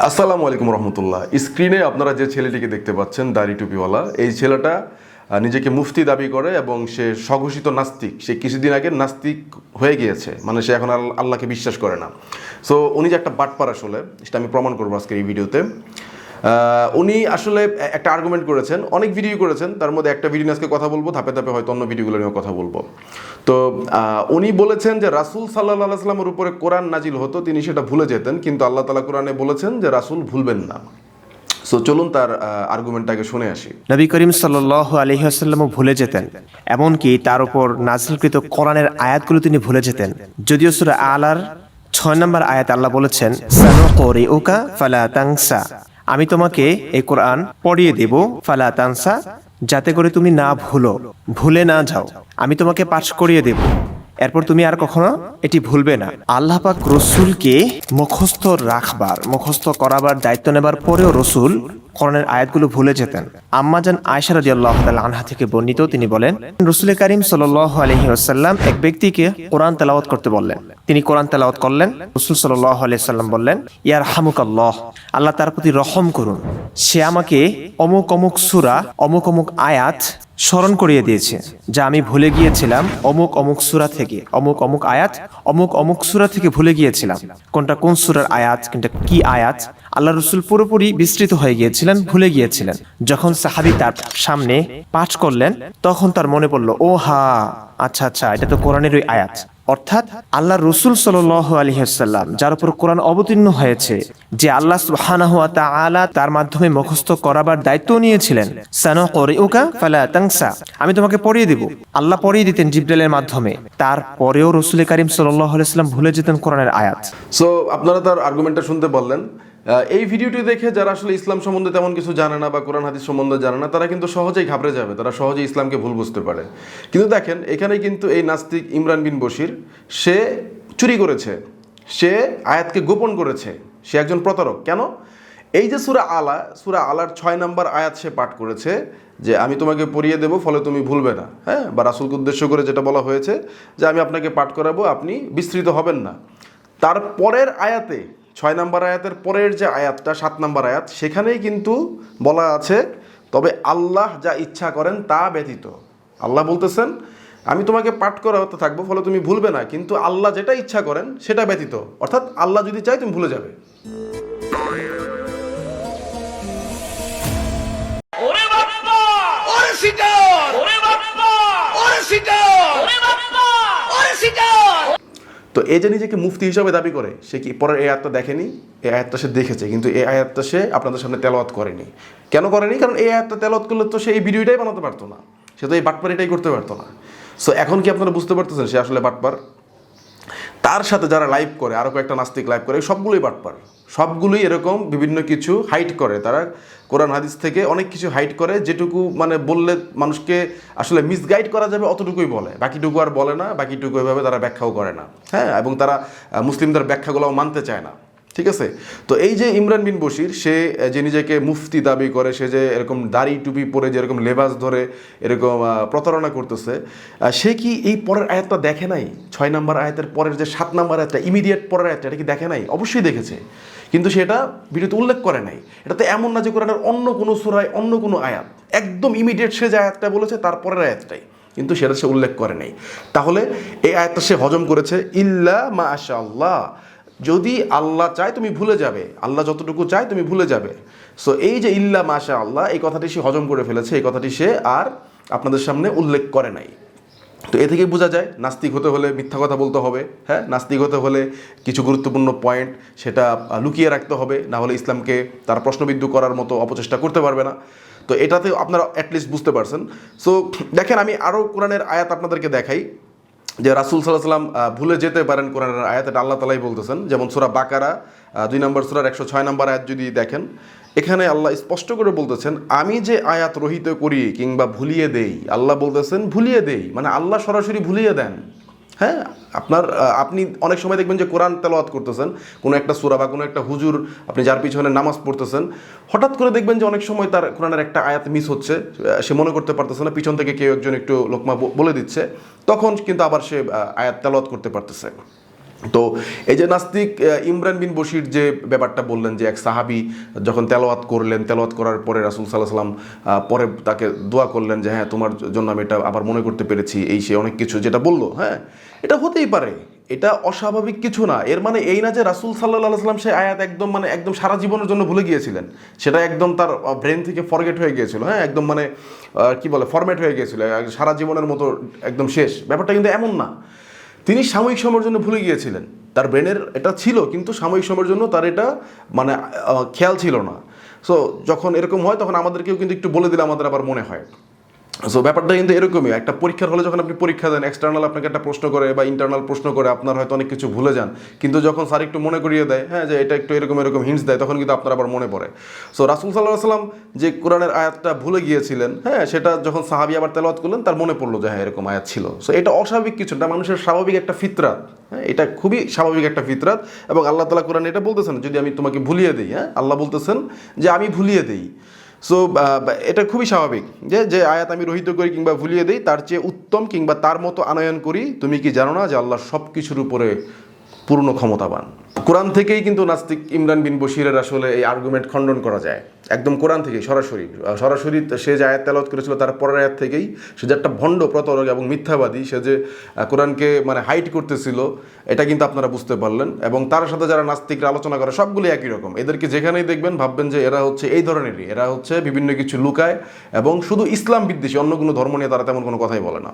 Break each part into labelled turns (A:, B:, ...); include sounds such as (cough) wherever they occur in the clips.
A: আসসালামু আলাইকুম রহমতুল্লাহ। স্ক্রিনে আপনারা যে ছেলেটিকে দেখতে পাচ্ছেন, দাড়ি টুপিওয়ালা, এই ছেলেটা নিজেকে মুফতি দাবি করে এবং সে স্বঘোষিত নাস্তিক। সে কিছুদিন আগে নাস্তিক হয়ে গিয়েছে মানে সে এখন আল- আল্লাহকে বিশ্বাস করে না। সো উনি যে একটা বাটপার আসলে সেটা আমি প্রমাণ করব আজকের এই ভিডিওতে। উনি আসলে একটা আর্গুমেন্ট করেছেন, অনেক ভিডিও করেছেন, তার মধ্যে একটা ভিডিও আজকে কথা বলব, ধাপে ধাপে হয়তো অন্য ভিডিওগুলো নিয়েও কথা বলব। তো উনি বলেছেন যে রাসুল সাল্লাহ সাল্লামের উপরে কোরআন নাজিল হতো, তিনি সেটা ভুলে যেতেন, কিন্তু আল্লাহ তালা কোরআনে বলেছেন যে রাসুল ভুলবেন না। সো চলুন তার আর্গুমেন্টটাকে শুনে আসি।
B: নবী করিম সাল্লাহ আলহিহাস্লামও ভুলে যেতেন, এমনকি তার উপর নাজিলকৃত কোরআনের আয়াতগুলো তিনি ভুলে যেতেন। যদিও সুরা আলার ছয় নম্বর আয়াত আল্লাহ বলেছেন আমি তোমাকে এ কোরআন পড়িয়ে দেব, ফালা তানসা, যাতে করে তুমি না ভুলো। ভুলে না যাও। আমি তোমাকে পাঠ করিয়ে দেব। এরপর তুমি আর কখনো এটি ভুলবে না। আল্লাহ পাক রসুলকে মুখস্থ রাখবার, মুখস্থ করাবার, দায়িত্ব নেবার পরেও রসুল কোরআনের আয়াতগুলো ভুলে যেতেন। আম্মাজান আয়সা রাজি আল্লাহ আনহা থেকে বর্ণিত, তিনি বলেন রসুল করিম সাল আলহি আসাল্লাম এক ব্যক্তিকে কোরআন তেলাওয়াত করতে বললেন। তিনি কোরআন তেলাওয়াত করলেন, রসুল সাল আলাইসাল্লাম বললেন ইয়ার হামুক আল্লাহ আল্লাহ তার প্রতি রহম করুন। সে আমাকে অমুক অমুক সুরা, অমুক অমুক আয়াত স্মরণ করিয়ে দিয়েছে, যা আমি ভুলে গিয়েছিলাম অমুক অমুক সুরা থেকে, অমুক অমুক আয়াত, অমুক অমুক সুরা থেকে ভুলে গিয়েছিলাম। কোনটা কোন সুরার আয়াত, কোনটা কি আয়াত আল্লাহ রসুল পুরোপুরি বিস্তৃত হয়ে গিয়েছিলেন ভুলে গিয়েছিলেন। যখন সাহাবি তার সামনে পাঠ করলেন তখন তার মনে পড়ল ও হা আচ্ছা আচ্ছা এটা তো কোরআনের ওই আয়াত। অর্থাৎ আল্লাহ রসুল সাল আলহিহাল্লাম যার উপর কোরআন অবতীর্ণ হয়েছে যে আল্লাহ সুবহানাহু ওয়া তাআলা তার মাধ্যমে মুখস্থ করাবার দায়িত্ব নিয়েছিলেন। সানো ওকা ফালা তাংসা আমি তোমাকে পড়িয়ে দেব। আল্লাহ পড়িয়ে দিতেন জিব্রাইলের মাধ্যমে। তারপরেও রসুল করিম সাল্লাহ আলাইসাল্লাম ভুলে যেতেন কোরআনের আয়াত।
A: সো আপনারা তার আর্গুমেন্টটা শুনতে আহ, এই ভিডিওটি দেখে যারা আসলে ইসলাম সম্বন্ধে তেমন কিছু জানে না বা কোরআন, হাদিস সম্বন্ধে জানে না, তারা কিন্তু সহজেই ঘাবড়ে যাবে। তারা সহজেই ইসলামকে ভুল বুঝতে পারে। কিন্তু দেখেন, এখানে কিন্তু এই নাস্তিক ইমরান বিন বশির, সে চুরি করেছে। সে আয়াতকে গোপন করেছে। সে একজন প্রতারক। কেন? এই যে সুরা আলা, সুরা আলার ছয় নম্বর আয়াত সে পাঠ করেছে যে, আমি তোমাকে পড়িয়ে দেবো, ফলে তুমি ভুলবে না। হ্যাঁ? বা রাসুলকে উদ্দেশ্য করে যেটা বলা হয়েছে যে, আমি আপনাকে পাঠ করাবো, আপনি বিস্তৃত হবেন না। তার পরের আয়াতে ছয় নম্বর আয়াতের পরের যে আয়াতটা সাত নম্বর আয়াত সেখানেই কিন্তু বলা আছে তবে আল্লাহ যা ইচ্ছা করেন তা ব্যতীত। আল্লাহ বলতেছেন আমি তোমাকে পাঠ করাতে থাকব ফলে তুমি ভুলবে না কিন্তু আল্লাহ যেটা ইচ্ছা করেন সেটা ব্যতীত। অর্থাৎ আল্লাহ যদি চায় তুমি ভুলে যাবে।
C: ওরে
D: ওরে
C: ওরে
A: তো এ যে নিজেকে মুফতি হিসাবে দাবি করে, সে কি পরের এই আয়াতটা দেখেনি? এই আয়াতটা সে দেখেছে, কিন্তু এই আয়াতটা সে আপনাদের সামনে তেলাওয়াত করেনি। কেন করেনি? কারণ এই আয়াতটা তেলাওয়াত করলে তো সে এই ভিডিওটাই বানাতে পারতো না। সে তো এই বাটপারিটাই করতে পারতো না। সো এখন কি আপনারা বুঝতে পারতেছেন সে আসলে বাটপার? তার সাথে যারা লাইভ করে আরও কয়েকটা নাস্তিক লাইভ করে, সবগুলোই বাটপার। সবগুলোই এরকম বিভিন্ন কিছু হাইট করে। তারা কোরআন হাদিস থেকে অনেক কিছু হাইট করে, যেটুকু মানে বললে মানুষকে আসলে মিসগাইড করা যাবে অতটুকুই বলে। বাকিটুকু আর বলে না, বাকিটুকু এভাবে তারা ব্যাখ্যাও করে না। হ্যাঁ এবং তারা মুসলিমদের ব্যাখ্যাগুলোও মানতে চায় না। ঠিক আছে? তো এই যে ইমরান বিন বশির, সে যে নিজেকে মুফতি দাবি করে, সে যে এরকম দাড়ি টুপি পরে যে এরকম লেবাস ধরে এরকম প্রতারণা করতেছে সে কি এই পরের আয়াতটা দেখে নাই? ছয় নম্বর আয়াতের পরের যে সাত নম্বর আয়াতটা ইমিডিয়েট পরের আয়াতটা, এটা কি দেখে নাই? অবশ্যই দেখেছে। কিন্তু সেটা ভিডিওতে উল্লেখ করে নাই। এটা তো এমন না যে কোরআনের অন্য কোনো সুরায়, অন্য কোনো আয়াত। একদম ইমিডিয়েট সে যে আয়াতটা বলেছে, তার পরের আয়াতটাই। কিন্তু সেটা সে উল্লেখ করে নাই। তাহলে এই আয়াতটা সে হজম করেছে, ইল্লা মা আশা আল্লাহ যদি আল্লাহ চায় তুমি ভুলে যাবে, আল্লাহ যতটুকু চায় তুমি ভুলে যাবে। সো এই যে ইল্লা মাশা আল্লাহ এই কথাটি সে হজম করে ফেলেছে, এই কথাটি সে আর আপনাদের সামনে উল্লেখ করে নাই। তো এ থেকে বোঝা যায়, নাস্তিক হতে হলে মিথ্যা কথা বলতে হবে হ্যাঁ? নাস্তিক হতে হলে কিছু গুরুত্বপূর্ণ পয়েন্ট সেটা লুকিয়ে রাখতে হবে, না হলে ইসলামকে তার প্রশ্নবিদ্ধ করার মতো অপচেষ্টা করতে পারবে না। তো এটাতে আপনারা অ্যাটলিস্ট বুঝতে পারছেন। সো দেখেন, আমি আরও কোরআনের আয়াত আপনাদেরকে দেখাই। যে রাসুল সাল্লাহ সাল্লাম ভুলে যেতে পারেন কোরআনের আয়াত, এটা আল্লাহ তালাই বলতেছেন। যেমন সুরা বাকারা দুই নম্বর সুরার একশো ছয় নম্বর আয়াত যদি দেখেন, এখানে আল্লাহ স্পষ্ট করে বলতেছেন, আমি যে আয়াত রহিত করি কিংবা ভুলিয়ে দেই, আল্লাহ বলতেছেন, ভুলিয়ে দেই। মানে আল্লাহ সরাসরি ভুলিয়ে দেন। হ্যাঁ আপনার আপনি অনেক সময় দেখবেন যে কোরআন তেলাওয়াত করতেছেন, কোনো একটা সুরা বা কোনো একটা হুজুর, আপনি যার পিছনে নামাজ পড়তেছেন, হঠাৎ করে দেখবেন যে অনেক সময় তার কোরআনের একটা আয়াত মিস হচ্ছে সে মনে করতে পারতেছে না, পিছন থেকে কেউ একজন একটু লোকমা বলে দিচ্ছে, তখন কিন্তু আবার সে আয়াত তেলাওয়াত করতে পারতেছে। তো এই যে নাস্তিক ইমরান বিন বশির যে ব্যাপারটা বললেন যে এক সাহাবি যখন তেলাওয়াত করলেন, তেলাওয়াত করার পরে রাসুল সাল্লাহ সাল্লাম পরে তাকে দোয়া করলেন যে হ্যাঁ তোমার জন্য আমি এটা আবার মনে করতে পেরেছি, এই সে অনেক কিছু যেটা বলল হ্যাঁ এটা হতেই পারে, এটা অস্বাভাবিক কিছু না। এর মানে এই না যে রাসুল সাল্লাহ সাল্লাম সে আয়াত একদম মানে একদম সারা জীবনের জন্য ভুলে গিয়েছিলেন। সেটা একদম তার ব্রেন থেকে ফরগেট হয়ে গিয়েছিল হ্যাঁ? একদম মানে কি বলে ফরম্যাট হয়ে গিয়েছিল সারা জীবনের মতো একদম শেষ। ব্যাপারটা কিন্তু এমন না। তিনি সাময়িক সময়ের জন্য ভুলে গিয়েছিলেন। তার ব্রেনের এটা ছিল, কিন্তু সাময়িক সময়ের জন্য তার এটা মানে খেয়াল ছিল না। সো যখন এরকম হয়, তখন আমাদেরকেও কিন্তু একটু বলে দিলে আমাদের আবার মনে হয়। সো ব্যাপারটা কিন্তু এরকমই। একটা পরীক্ষার হলে যখন আপনি পরীক্ষা দেন এক্সটার্নাল আপনাকে একটা প্রশ্ন করে বা ইন্টারনাল প্রশ্ন করে, আপনার হয়তো অনেক কিছু ভুলে যান। কিন্তু যখন স্যার একটু মনে করিয়ে দেয় হ্যাঁ যে এটা একটু এরকম এরকম হিন্টস দেয়, তখন কিন্তু আপনার আবার মনে পড়ে। সো রাসুল সাল্লাহ সাল্লাম যে কোরআনের আয়াতটা ভুলে গিয়েছিলেন হ্যাঁ সেটা যখন সাহাবি আবার তেলাওয়াত করলেন, তার মনে পড়ল যে হ্যাঁ এরকম আয়াত ছিল। সো এটা অস্বাভাবিক কিছু না, মানুষের স্বাভাবিক একটা ফিতরাত। হ্যাঁ এটা খুবই স্বাভাবিক একটা ফিতরাত এবং আল্লাহ তালা কোরআন এটা বলতেছেন, যদি আমি তোমাকে ভুলিয়ে দিই হ্যাঁ আল্লাহ বলতেছেন যে, আমি ভুলিয়ে দিই। সো এটা খুবই স্বাভাবিক যে যে আয়াত আমি রহিত করি কিংবা ভুলিয়ে দিই, তার চেয়ে উত্তম কিংবা তার মতো আনয়ন করি, তুমি কি জানো না যে আল্লাহ সব কিছুর উপরে পূর্ণ ক্ষমতাবান। কোরআন থেকেই কিন্তু নাস্তিক ইমরান বিন বশিরের আসলে এই আর্গুমেন্ট খণ্ডন করা যায়। একদম কোরআন থেকেই, সরাসরি। সরাসরি সে যে আয়াত তেলাওয়াত করেছিল তার পরের আয়াত থেকেই সে যে একটা ভণ্ড প্রতারক এবং মিথ্যাবাদী, সে যে কোরআনকে মানে হাইট করতেছিল, এটা কিন্তু আপনারা বুঝতে পারলেন। এবং তার সাথে যারা নাস্তিকরা আলোচনা করে, সবগুলি একই রকম। এদেরকে যেখানেই দেখবেন, ভাববেন যে এরা হচ্ছে এই ধরনেরই। এরা হচ্ছে বিভিন্ন কিছু লুকায় এবং শুধু ইসলাম বিদ্বেষী, অন্য কোনো ধর্ম নিয়ে তারা তেমন কোনো কথাই বলে না।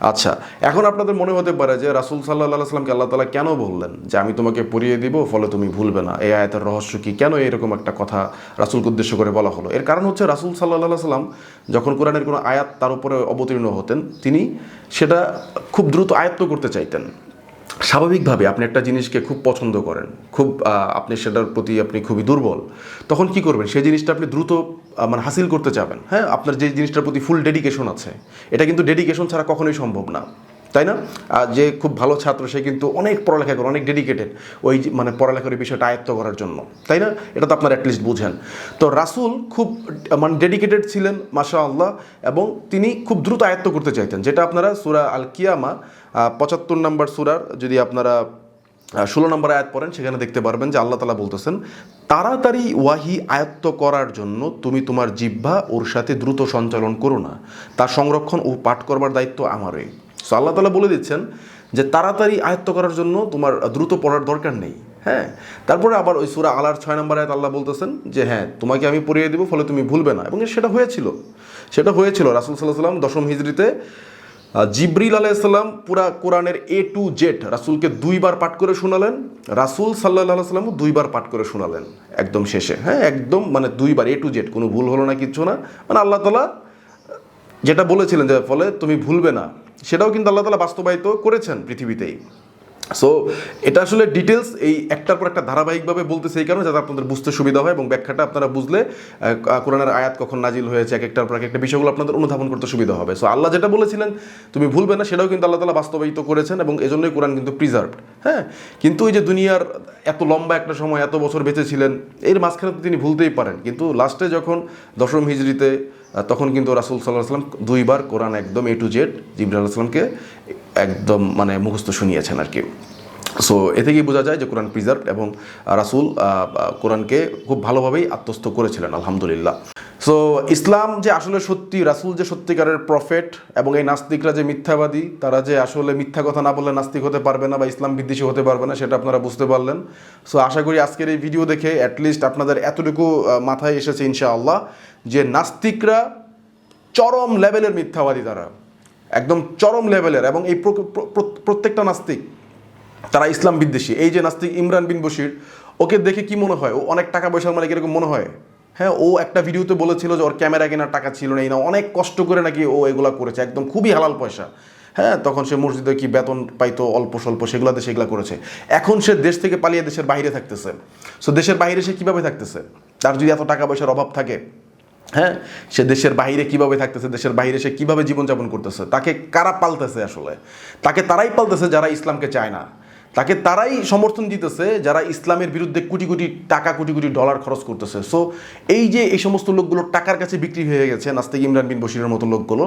A: আচ্ছা এখন আপনাদের মনে হতে পারে যে রাসুল সাল্লাহ সাল্লামকে আল্লাহ তালা কেন বললেন যে আমি তোমাকে পড়িয়ে দিব, ফলে তুমি ভুলবে না? এই আয়তের রহস্য কি? কেন এরকম একটা কথা রাসুলকে উদ্দেশ্য করে বলা হলো? এর কারণ হচ্ছে রাসুল সাল্লাহ সাল্লাম যখন কোরআনের কোনো আয়াত তার উপরে অবতীর্ণ হতেন, তিনি সেটা খুব দ্রুত আয়ত্ত করতে চাইতেন। স্বাভাবিকভাবে আপনি একটা জিনিসকে খুব পছন্দ করেন, খুব আপনি সেটার প্রতি আপনি খুবই দুর্বল, তখন কি করবেন? সেই জিনিসটা আপনি দ্রুত মানে হাসিল করতে চাবেন। হ্যাঁ আপনার যে জিনিসটার প্রতি ফুল ডেডিকেশন আছে, এটা কিন্তু ডেডিকেশন ছাড়া কখনোই সম্ভব না। তাই না? যে খুব ভালো ছাত্র, সে কিন্তু অনেক পড়ালেখা করে, অনেক ডেডিকেটেড ওই মানে পড়ালেখার বিষয়টা আয়ত্ত করার জন্য। তাই না? এটা তো আপনার অ্যাটলিস্ট বুঝেন। তো রাসুল খুব মানে ডেডিকেটেড ছিলেন মাশা আল্লাহ এবং তিনি খুব দ্রুত আয়ত্ত করতে চাইতেন। যেটা আপনারা সুরা আল কিয়ামা পঁচাত্তর নম্বর সুরার, যদি আপনারা ষোলো নম্বর আয়াত পড়েন, সেখানে দেখতে পারবেন যে আল্লাহ তালা বলতেছেন, তাড়াতাড়ি ওয়াহি আয়ত্ত করার জন্য তুমি তোমার জিহ্বা ওর সাথে দ্রুত সঞ্চালন করো না। তার সংরক্ষণ ও পাঠ করবার দায়িত্ব আমারই। সো আল্লাহ তালা বলে দিচ্ছেন যে তাড়াতাড়ি আয়ত্ত করার জন্য তোমার দ্রুত পড়ার দরকার নেই হ্যাঁ? তারপরে আবার ওই সুরা আলার ছয় নম্বর আয়াত আল্লাহ বলতেছেন যে হ্যাঁ তোমাকে আমি পড়িয়ে দেবো, ফলে তুমি ভুলবে না। এবং সেটা হয়েছিল। সেটা হয়েছিল। রাসুল সাল্লাহ সাল্লাম দশম হিজড়িতে জিব্রিল আলাইসাল্লাম পুরা কোরআনের এ টু জেড রাসুলকে দুইবার পাঠ করে শোনালেন। রাসুল সাল্লাহ সাল্লামও দুইবার পাঠ করে শোনালেন একদম শেষে হ্যাঁ? একদম মানে দুইবার এ টু জেড কোনো ভুল হলো না, কিচ্ছু না। মানে আল্লাহ তালা যেটা বলেছিলেন যে, ফলে তুমি ভুলবে না। সেটাও কিন্তু আল্লাহ তালা বাস্তবায়িত করেছেন পৃথিবীতেই। সো এটা আসলে ডিটেলস এই একটার পর একটা ধারাবাহিকভাবে বলতেছে এই কারণে যাতে আপনাদের বুঝতে সুবিধা হয় এবং ব্যাখ্যাটা আপনারা বুঝলে কোরআনের আয়াত কখন নাজিল হয়েছে, এক একটার পর এক একটা বিষয়গুলো আপনাদের অনুধাবন করতে সুবিধা হবে। সো আল্লাহ যেটা বলেছিলেন, তুমি ভুলবে না, সেটাও কিন্তু আল্লাহ তালা বাস্তবায়িত করেছেন এবং এজন্যই কোরআন কিন্তু প্রিজার্ভড হ্যাঁ? কিন্তু ওই যে দুনিয়ার এত লম্বা একটা সময়, এত বছর বেঁচে ছিলেন, এর মাঝখানে তো তিনি ভুলতেই পারেন। কিন্তু লাস্টে যখন দশম হিজড়িতে তখন কিন্তু রাসুল সাল্লাহ সাল্লাম দুইবার কোরআন একদম এ টু জেড জিবরাল আলাইসলামকে একদম মানে মুখস্থ শুনিয়েছেন আর কি। সো এ থেকেই বোঝা যায় যে কোরআন প্রিজার্ভ এবং রাসুল কোরআনকে খুব ভালোভাবেই আত্মস্থ করেছিলেন, আলহামদুলিল্লাহ। সো ইসলাম যে আসলে সত্যি, রাসুল যে সত্যিকারের প্রফেট এবং এই নাস্তিকরা যে মিথ্যাবাদী, তারা যে আসলে মিথ্যা কথা না বললে নাস্তিক হতে পারবে না বা ইসলাম বিদ্বেষী হতে পারবে না, সেটা আপনারা বুঝতে পারলেন। সো আশা করি আজকের এই ভিডিও দেখে অ্যাটলিস্ট আপনাদের এতটুকু মাথায় এসেছে ইনশাআল্লাহ যে নাস্তিকরা চরম লেভেলের মিথ্যাবাদী তারা। একদম চরম লেভেলের এবং এই প্র- প্র- প্র- প্রত্যেকটা নাস্তিক, তারা ইসলাম বিদ্বেষী। এই যে নাস্তিক ইমরান বিন বশির, ওকে দেখে কি মনে হয়? ও অনেক টাকা পয়সার মালিক এরকম মনে হয়? হ্যাঁ ও একটা ভিডিওতে বলেছিল যে ওর ক্যামেরা কেনার টাকা ছিল না, এই না, অনেক কষ্ট করে নাকি ও এগুলা করেছে, একদম খুবই হালাল পয়সা। হ্যাঁ তখন সে মসজিদে কি বেতন পাইতো, অল্প স্বল্প সেগুলাতে সেগুলা করেছে। এখন সে দেশ থেকে পালিয়ে দেশের বাইরে থাকতেছে। সো দেশের বাইরে সে কীভাবে থাকতেছে? তার যদি এত টাকা পয়সার অভাব থাকে হ্যাঁ সে দেশের বাইরে কীভাবে থাকতেছে, দেশের বাইরে সে কীভাবে জীবনযাপন করতেছে, তাকে কারা পালতেছে আসলে? তাকে তারাই পালতেছে যারা ইসলামকে চায় না। তাকে তারাই সমর্থন দিতেছে, যারা ইসলামের বিরুদ্ধে কোটি কোটি টাকা, কোটি কোটি ডলার খরচ করতেছে। সো এই যে এই সমস্ত লোকগুলো টাকার কাছে বিক্রি হয়ে গেছে, নাস্তিক ইমরান বিন বশিরের মতো লোকগুলো,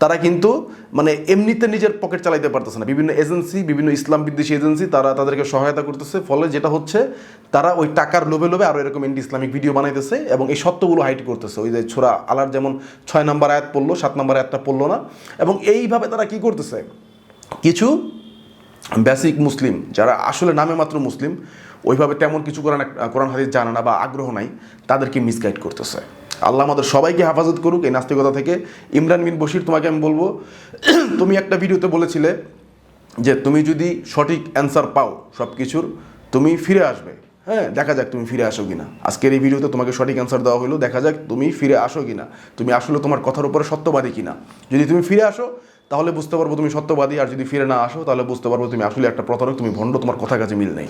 A: তারা কিন্তু মানে এমনিতে নিজের পকেট চালাইতে পারতেছে না। বিভিন্ন এজেন্সি বিভিন্ন ইসলাম বিদ্বেষী এজেন্সি তারা তাদেরকে সহায়তা করতেছে, ফলে যেটা হচ্ছে তারা ওই টাকার লোভে লোভে আরও এরকম এন্টি ইসলামিক ভিডিও বানাইতেছে এবং এই সত্যগুলো হাইট করতেছে। ওই যে ছোড়া আলার যেমন ছয় নম্বর আয়াত পড়ল, সাত নম্বর আয়াতটা পড়ল না। এবং এইভাবে তারা কি করতেছে? কিছু বেসিক মুসলিম যারা আসলে নামে মাত্র মুসলিম ওইভাবে তেমন কিছু কোরআন কোরআন হাদিস জানে না বা আগ্রহ নাই, তাদেরকে মিসগাইড করতেছে। আল্লাহ আমাদের সবাইকে হেফাজত করুক এই নাস্তিকতা থেকে। ইমরান বিন বশির, তোমাকে আমি বলব, (clears throat) তুমি একটা ভিডিওতে বলেছিলে যে তুমি যদি সঠিক অ্যান্সার পাও সব কিছুর তুমি ফিরে আসবে। হ্যাঁ দেখা যাক তুমি ফিরে আসো কিনা। আজকের এই ভিডিওতে তোমাকে সঠিক অ্যান্সার দেওয়া হলো দেখা যাক তুমি ফিরে আসো কিনা। তুমি আসলে তোমার কথার উপরে সত্যবাদী কিনা। যদি তুমি ফিরে আসো তাহলে বুঝতে পারব তুমি সত্যবাদী, আর যদি ফিরে না আসো, তাহলে বুঝতে পারব তুমি আসলে একটা প্রতারক, তুমি ভণ্ড, তোমার কথা কাছে মিল নেই।